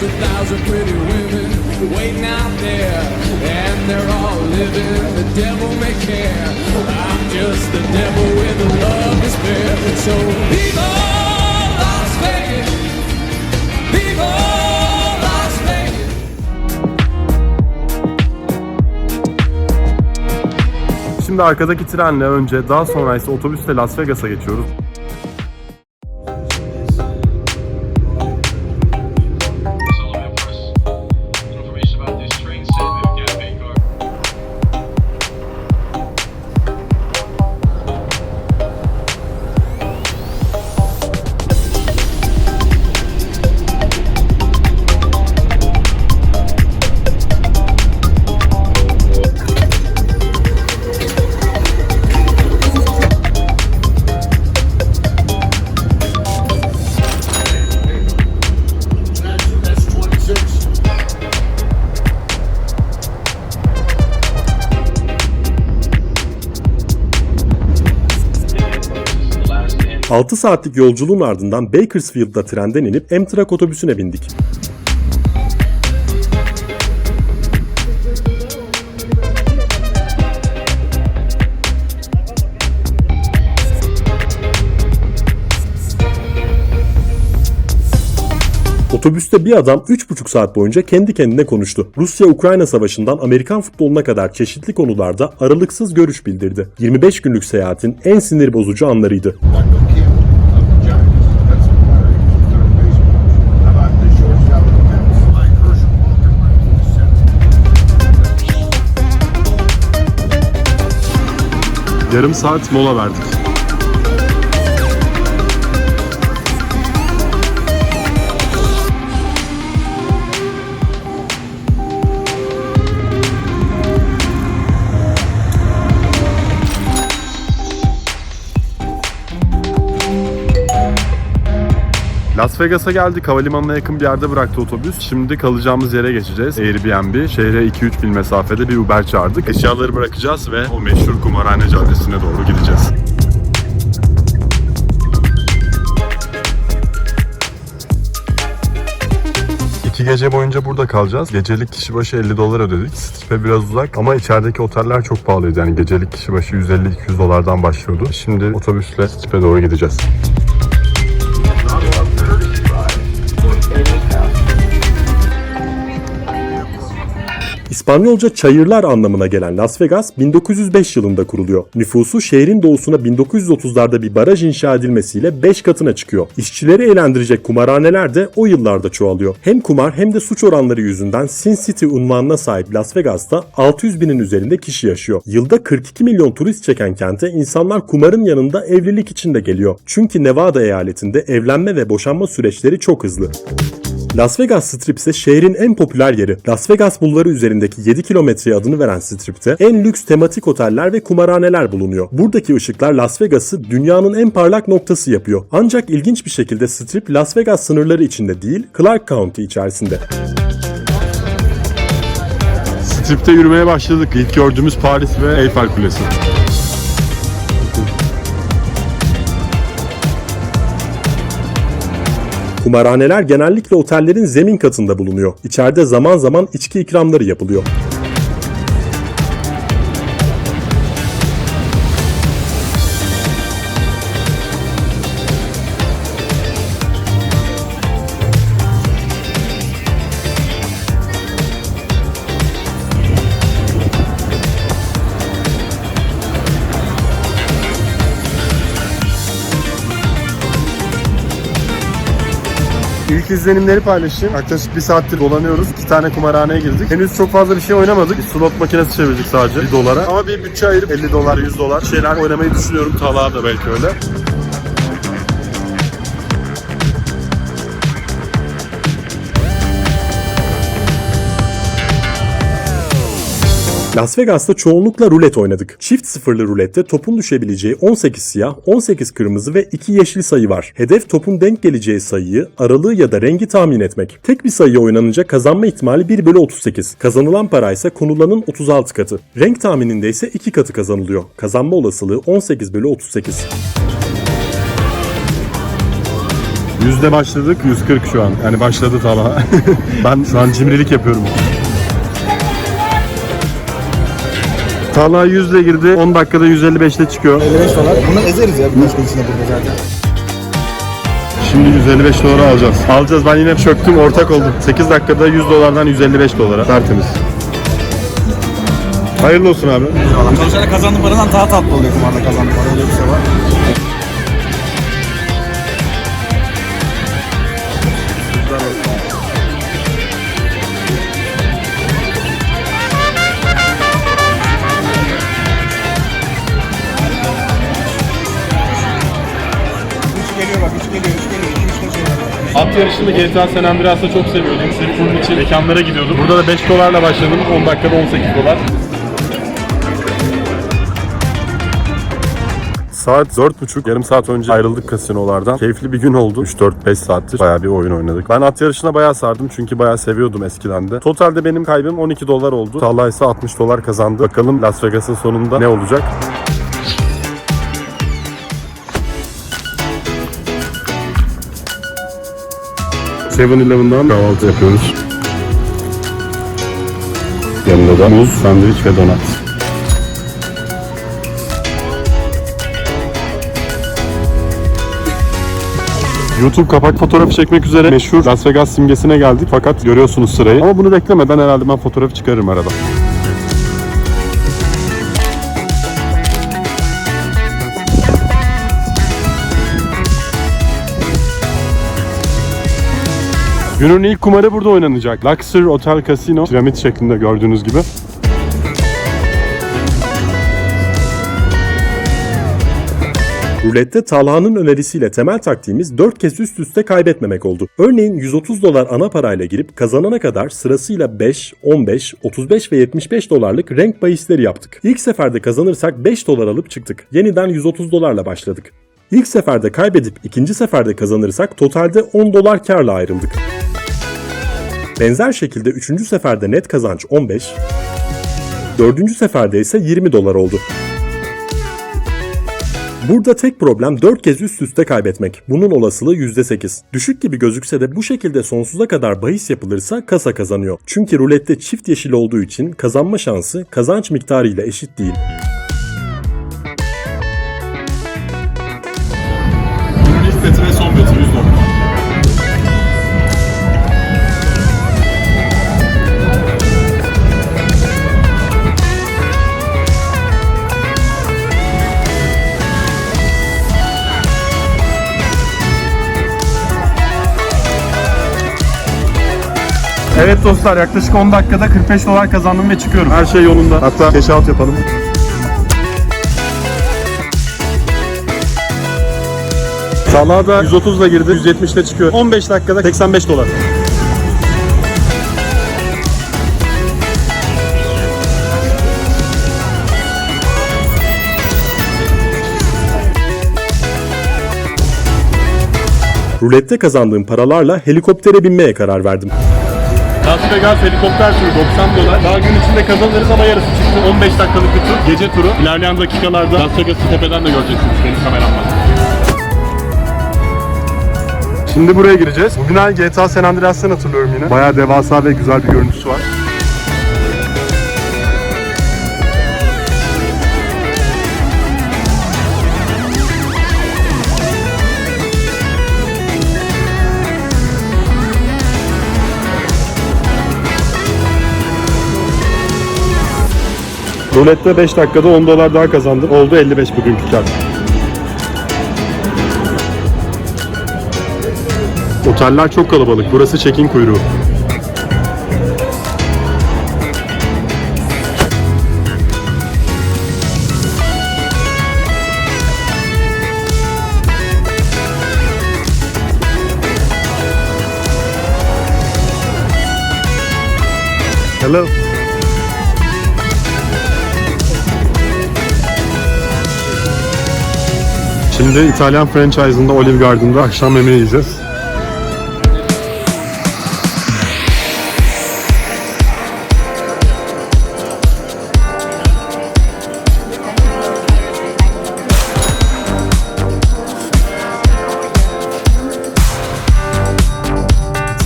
There's a thousand pretty women waiting out there, and they're all living the devil may care. I'm just the devil with a love to spare. So Vegas. Şimdi arkadaki trenle önce daha sonra ise otobüsle Las Vegas'a geçiyoruz. 6 saatlik yolculuğun ardından Bakersfield'da trenden inip Amtrak otobüsüne bindik. Otobüste bir adam 3,5 saat boyunca kendi kendine konuştu. Rusya-Ukrayna savaşından Amerikan futboluna kadar çeşitli konularda aralıksız görüş bildirdi. 25 günlük seyahatin en sinir bozucu anlarıydı. Kim Yarım saat mola verdik. Las Vegas'a geldik. Havalimanına yakın bir yerde bıraktı otobüs. Şimdi kalacağımız yere geçeceğiz. Airbnb. Şehre 2-3 mil mesafede bir Uber çağırdık. Eşyaları bırakacağız ve o meşhur kumarhane caddesine doğru gideceğiz. İki gece boyunca burada kalacağız. Gecelik kişi başı 50 dolar ödedik. Strip'e biraz uzak ama içerideki oteller çok pahalıydı. Yani gecelik kişi başı 150-200 dolardan başlıyordu. Şimdi otobüsle Strip'e doğru gideceğiz. İspanyolca çayırlar anlamına gelen Las Vegas 1905 yılında kuruluyor. Nüfusu şehrin doğusuna 1930'larda bir baraj inşa edilmesiyle 5 katına çıkıyor. İşçileri eğlendirecek kumarhaneler de o yıllarda çoğalıyor. Hem kumar hem de suç oranları yüzünden Sin City unvanına sahip Las Vegas'ta 600 binin üzerinde kişi yaşıyor. Yılda 42 milyon turist çeken kente insanlar kumarın yanında evlilik için de geliyor. Çünkü Nevada eyaletinde evlenme ve boşanma süreçleri çok hızlı. Las Vegas Strip ise şehrin en popüler yeri. Las Vegas bulvarı üzerindeki 7 kilometreye adını veren Strip'te en lüks tematik oteller ve kumarhaneler bulunuyor. Buradaki ışıklar Las Vegas'ı dünyanın en parlak noktası yapıyor. Ancak ilginç bir şekilde Strip Las Vegas sınırları içinde değil, Clark County içerisinde. Strip'te yürümeye başladık. İlk gördüğümüz Paris ve Eiffel Kulesi. Kumarhaneler genellikle otellerin zemin katında bulunuyor. İçeride zaman zaman içki ikramları yapılıyor. İlk izlenimleri paylaşayım. Yaklaşık bir saattir dolanıyoruz. İki tane kumarhaneye girdik. Henüz çok fazla bir şey oynamadık. Bir slot makinesi çevirdik sadece. Bir dolara. Ama bir bütçe ayırıp 50 dolar, 100 dolar şeyler oynamayı düşünüyorum. Talağa da belki öyle. Las Vegas'ta çoğunlukla rulet oynadık. Çift sıfırlı rulette topun düşebileceği 18 siyah, 18 kırmızı ve 2 yeşil sayı var. Hedef topun denk geleceği sayıyı, aralığı ya da rengi tahmin etmek. Tek bir sayı oynanınca kazanma ihtimali 1 bölü 38. Kazanılan para ise konulanın 36 katı. Renk tahmininde ise 2 katı kazanılıyor. Kazanma olasılığı 18 bölü 38. Yüzde başladık 140 şu an. Yani başladı Talha. ben an cimrilik yapıyorum. Talha 100 ile girdi. 10 dakikada 155 ile çıkıyor. 55 dolar. Bunu ezeriz ya birkaç gün içinde burada zaten. Şimdi 155 dolara alacağız. Alacağız. Ben yine çöktüm, ortak oldum. 8 dakikada 100 dolardan 155 dolara. Tertemiz. Hayırlı olsun abi. Çalışarak kazandığın paradan daha tatlı oluyor kumarda kazandığın para. Öyle bir şey var. At yarışını GTA San Andreas'ta çok seviyordum. Sırf bunun için mekanlara gidiyordum. Burada da 5 dolarla başladım. 10 dakikada 18 dolar. Saat 4.30. Yarım saat önce ayrıldık kasinolardan. Keyifli bir gün oldu. 3-4-5 saattir bayağı bir oyun oynadık. Ben at yarışına bayağı sardım çünkü bayağı seviyordum eskiden de. Totalde benim kaybım 12 dolar oldu. Talha ise 60 dolar kazandı. Bakalım Las Vegas'ın sonunda ne olacak? Seven Eleven'dan kahvaltı yapıyoruz. Yanında da muz, sandviç ve donat. YouTube kapak fotoğrafı çekmek üzere meşhur Las Vegas simgesine geldik fakat görüyorsunuz sırayı. Ama bunu beklemeden herhalde ben fotoğrafı çıkarırım arada. Günün ilk kumarı burada oynanacak. Luxor Hotel Casino. Piramit şeklinde gördüğünüz gibi. Rulette Talha'nın önerisiyle temel taktiğimiz 4 kez üst üste kaybetmemek oldu. Örneğin 130 dolar ana parayla girip kazanana kadar sırasıyla 5, 15, 35 ve 75 dolarlık renk bahisleri yaptık. İlk seferde kazanırsak 5 dolar alıp çıktık. Yeniden 130 dolarla başladık. İlk seferde kaybedip ikinci seferde kazanırsak totalde 10 dolar karla ayrıldık. Benzer şekilde 3. seferde net kazanç 15, 4. seferde ise 20 dolar oldu. Burada tek problem 4 kez üst üste kaybetmek. Bunun olasılığı %8. Düşük gibi gözükse de bu şekilde sonsuza kadar bahis yapılırsa kasa kazanıyor. Çünkü rulette çift yeşil olduğu için kazanma şansı kazanç miktarı ile eşit değil. Evet dostlar yaklaşık 10 dakikada 45 dolar kazandım ve çıkıyorum. Her şey yolunda. Hatta cash out yapalım. Salaha da 130 ile girdi, 170 ile çıkıyor. 15 dakikada 85 dolar. Rulette kazandığım paralarla helikoptere binmeye karar verdim. Las Vegas helikopter turu 90 dolar. Daha gün içinde kazanırız ama yarısı çıktı. 15 dakikalık bir tur. Gece turu. İlerleyen dakikalarda Las Vegas'ı tepeden de göreceksiniz benim kameramla. Şimdi buraya gireceğiz. Bu binayı GTA San Andreas'tan hatırlıyorum yine. Bayağı devasa ve güzel bir görüntüsü var. Rulette 5 dakikada 10 dolar daha kazandım. Oldu 55 bugünkü kar. Oteller çok kalabalık. Burası check-in kuyruğu. Hello. Şimdi İtalyan franchise'ında Olive Garden'da akşam yemeği yiyeceğiz.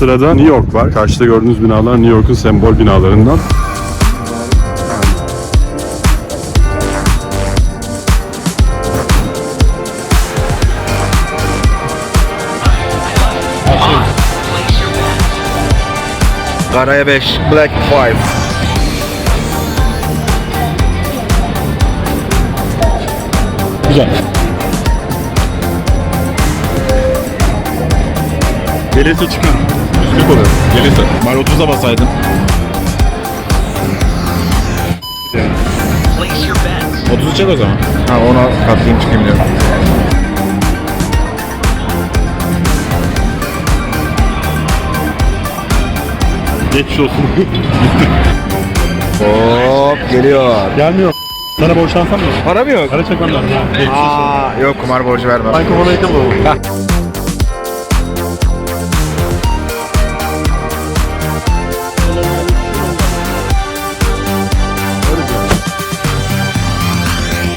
sırada New York var. Karşıda gördüğünüz binalar New York'un sembol binalarından. Karaya 5, Black 5. Güzel. Gelirse çıkın. Üstlük oluyor. Gelirse. Bari 30'a basaydın. Place your bets. 30'u çek o zaman. Ha ona katlayayım çıkayım diyorum. Geçmiş olsun. Hop geliyor. Gelmiyor. Sana borçlansam mı? Para mı yok? Para çekmem lazım. Aa, yok kumar borcu vermem. Ben kafana yakın olalım.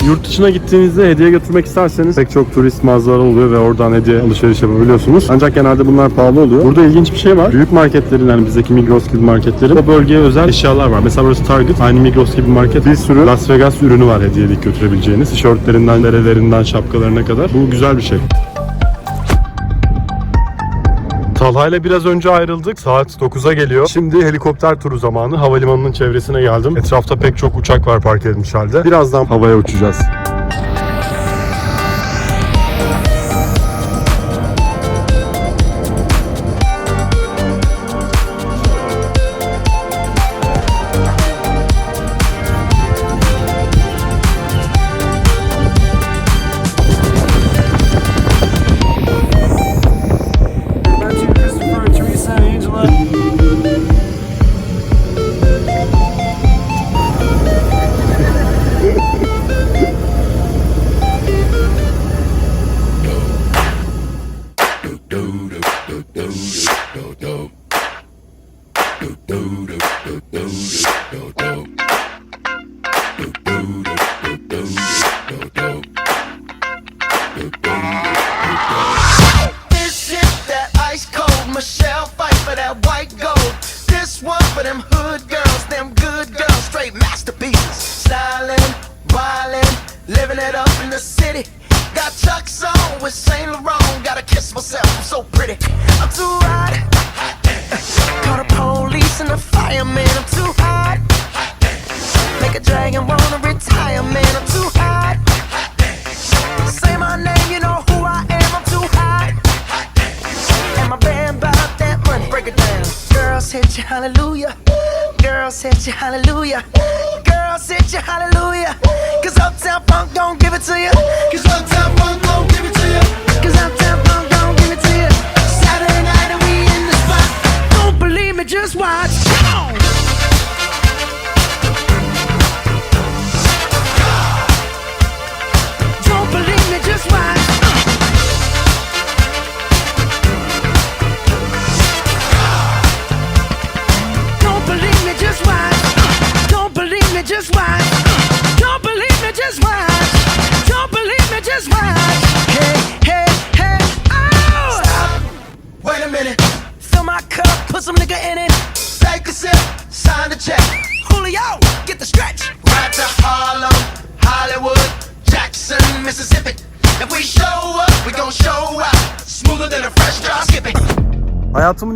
Yurt dışına gittiğinizde hediye götürmek isterseniz pek çok turist mağazaları oluyor ve oradan hediye alışveriş yapabiliyorsunuz. Ancak genelde bunlar pahalı oluyor. Burada ilginç bir şey var. Büyük marketlerin yani bizdeki Migros gibi marketlerin o bölgeye özel eşyalar var. Mesela burası Target. Aynı Migros gibi market. Bir sürü Las Vegas ürünü var hediyelik götürebileceğiniz. Tişörtlerinden, berelerinden, şapkalarına kadar. Bu güzel bir şey. Talha biraz önce ayrıldık. Saat 9'a geliyor. Şimdi helikopter turu zamanı. Havalimanının çevresine geldim. Etrafta pek çok uçak var park edilmiş halde. Birazdan havaya uçacağız. Girls hit you, hallelujah. Girls hit you, hallelujah. Cause Uptown Funk don't give it to you. Cause Uptown Funk don't give it to you. Cause Uptown Funk don't give it to you. Saturday night and we in the spot. Don't believe me, just watch. Come on. Don't believe me, just watch.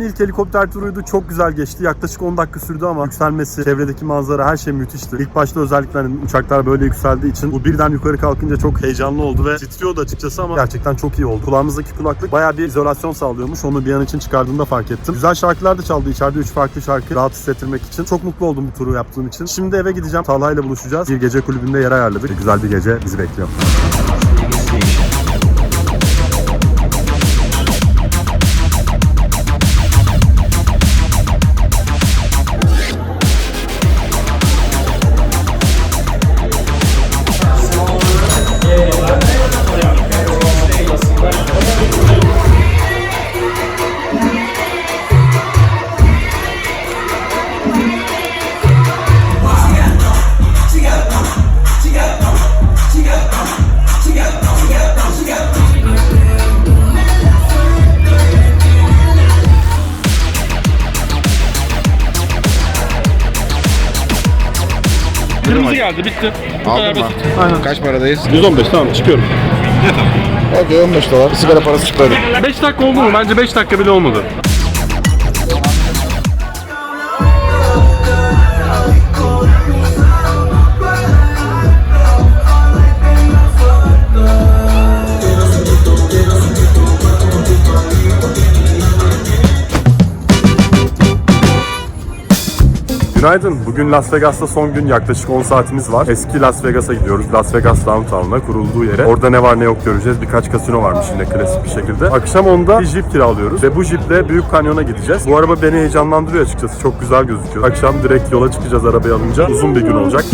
Hayatımın ilk helikopter turuydu. Çok güzel geçti. Yaklaşık 10 dakika sürdü ama yükselmesi, çevredeki manzara her şey müthişti. İlk başta özellikle hani uçaklar böyle yükseldiği için bu birden yukarı kalkınca çok heyecanlı oldu ve titriyordu açıkçası ama gerçekten çok iyi oldu. Kulağımızdaki kulaklık bayağı bir izolasyon sağlıyormuş. Onu bir an için çıkardığımda fark ettim. Güzel şarkılar da çaldı içeride. 3 farklı şarkı rahat hissettirmek için. Çok mutlu oldum bu turu yaptığım için. Şimdi eve gideceğim. Talha ile buluşacağız. Bir gece kulübünde yer ayarladık. Güzel bir gece bizi bekliyor. Geldi bitti. Bu kadar Aldın mı? basit. Aynen. Kaç paradayız? 115 tamam çıkıyorum. Okey 15 dolar. Sigara parası çıktı. 5 dakika oldu mu? Bence 5 dakika bile olmadı. Günaydın. Bugün Las Vegas'ta son gün yaklaşık 10 saatimiz var. Eski Las Vegas'a gidiyoruz. Las Vegas Downtown'a kurulduğu yere. Orada ne var ne yok göreceğiz. Birkaç kasino varmış yine klasik bir şekilde. Akşam 10'da bir jip kiralıyoruz ve bu jiple Büyük Kanyon'a gideceğiz. Bu araba beni heyecanlandırıyor açıkçası. Çok güzel gözüküyor. Akşam direkt yola çıkacağız arabayı alınca. Uzun bir gün olacak.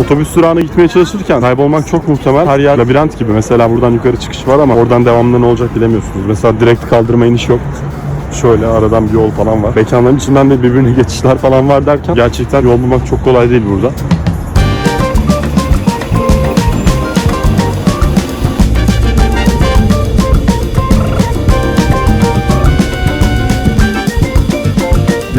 Otobüs durağına gitmeye çalışırken kaybolmak çok muhtemel. Her yer labirent gibi. Mesela buradan yukarı çıkış var ama oradan devamlı ne olacak bilemiyorsunuz. Mesela direkt kaldırma iniş yok. Şöyle aradan bir yol falan var. Mekanların içinden de birbirine geçişler falan var derken gerçekten yol bulmak çok kolay değil burada.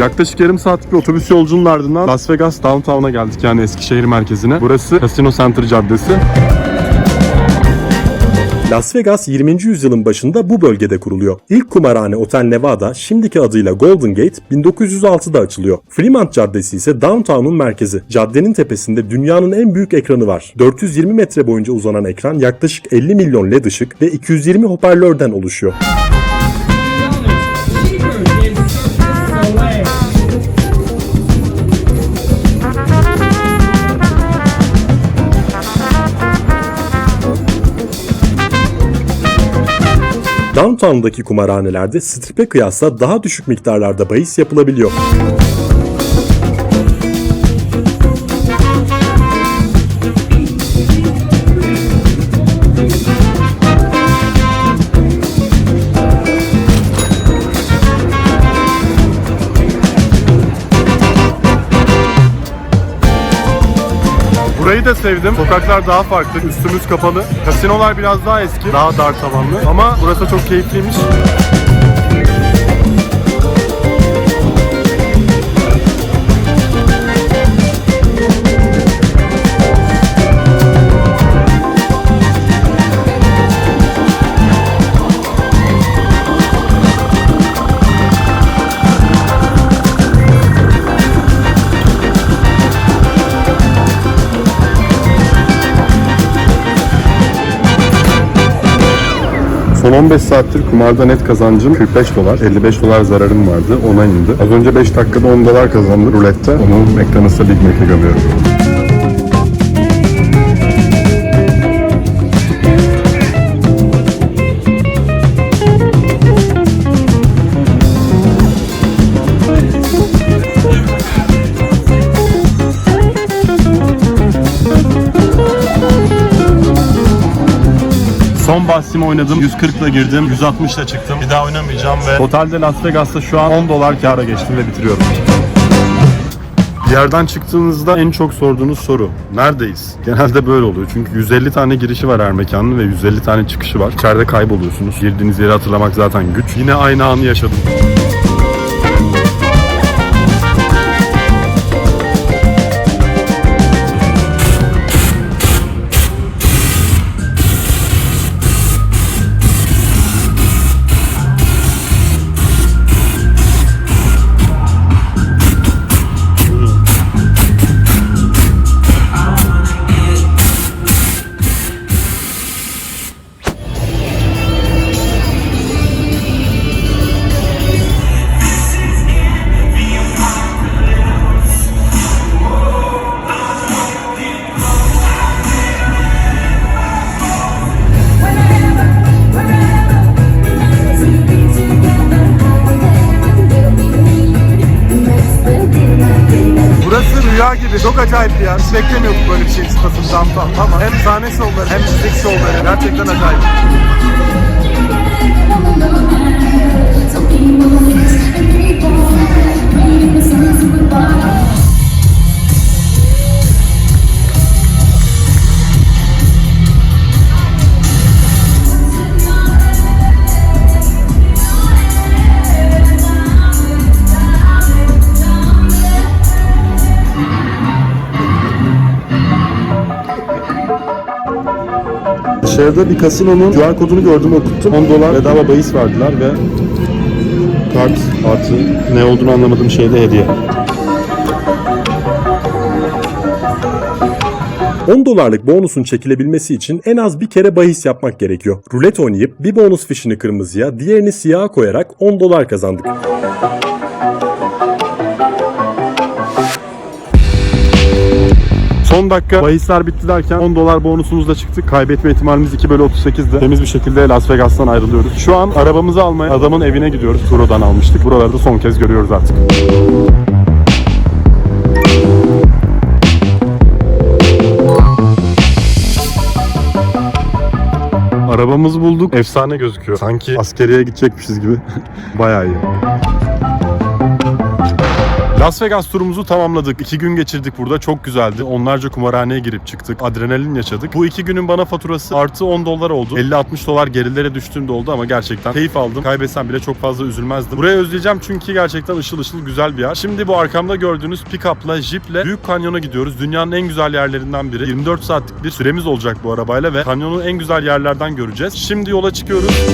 Yaklaşık yarım saatlik bir otobüs yolculuğunun ardından Las Vegas Downtown'a geldik yani Eskişehir merkezine. Burası Casino Center Caddesi. Las Vegas 20. yüzyılın başında bu bölgede kuruluyor. İlk kumarhane Otel Nevada şimdiki adıyla Golden Gate 1906'da açılıyor. Fremont Caddesi ise downtown'un merkezi. Caddenin tepesinde dünyanın en büyük ekranı var. 420 metre boyunca uzanan ekran yaklaşık 50 milyon led ışık ve 220 hoparlörden oluşuyor. Downtown'daki kumarhanelerde strip'e kıyasla daha düşük miktarlarda bahis yapılabiliyor. Da sevdim. Sokaklar daha farklı. Üstümüz kapalı. Kasinolar biraz daha eski. Daha dar tavanlı. Ama burası çok keyifliymiş. 15 saattir kumarda net kazancım 45 dolar. 55 dolar zararım vardı. Ona indi. Az önce 5 dakikada 10 dolar kazandım rulette. Onu McDonald's'a Big Mac'e gömüyorum. Son bahsimi oynadım. 140 ile girdim. 160 ile çıktım. Bir daha oynamayacağım ve totalde Las Vegas'ta şu an 10 dolar kâra geçtim ve bitiriyorum. Yerden çıktığınızda en çok sorduğunuz soru neredeyiz? Genelde böyle oluyor çünkü 150 tane girişi var her mekanın ve 150 tane çıkışı var. İçeride kayboluyorsunuz. Girdiğiniz yeri hatırlamak zaten güç. Yine aynı anı yaşadım. güzel. Hiç beklemiyorduk böyle bir şey Stas'ın ama hem sahne şovları hem müzik şovları gerçekten acayip. Thank you. Dışarıda bir kasinonun QR kodunu gördüm okuttum. 10 dolar bedava bahis verdiler ve kart artı ne olduğunu anlamadığım şeyde hediye. 10 dolarlık bonusun çekilebilmesi için en az bir kere bahis yapmak gerekiyor. Rulet oynayıp bir bonus fişini kırmızıya, diğerini siyaha koyarak 10 dolar kazandık. Son dakika bahisler bitti derken 10 dolar bonusumuz da çıktı. Kaybetme ihtimalimiz 2 bölü 38'di. Temiz bir şekilde Las Vegas'tan ayrılıyoruz. Şu an arabamızı almaya adamın evine gidiyoruz. Turo'dan almıştık. Buraları da son kez görüyoruz artık. Arabamızı bulduk. Efsane gözüküyor. Sanki askeriye gidecekmişiz gibi. Bayağı iyi. Las Vegas turumuzu tamamladık. İki gün geçirdik burada. Çok güzeldi. Onlarca kumarhaneye girip çıktık. Adrenalin yaşadık. Bu iki günün bana faturası artı 10 dolar oldu. 50-60 dolar gerilere düştüğümde oldu ama gerçekten keyif aldım. Kaybetsem bile çok fazla üzülmezdim. Burayı özleyeceğim çünkü gerçekten ışıl ışıl güzel bir yer. Şimdi bu arkamda gördüğünüz pick-up'la, jeep'le Büyük Kanyon'a gidiyoruz. Dünyanın en güzel yerlerinden biri. 24 saatlik bir süremiz olacak bu arabayla ve kanyonu en güzel yerlerden göreceğiz. Şimdi yola çıkıyoruz.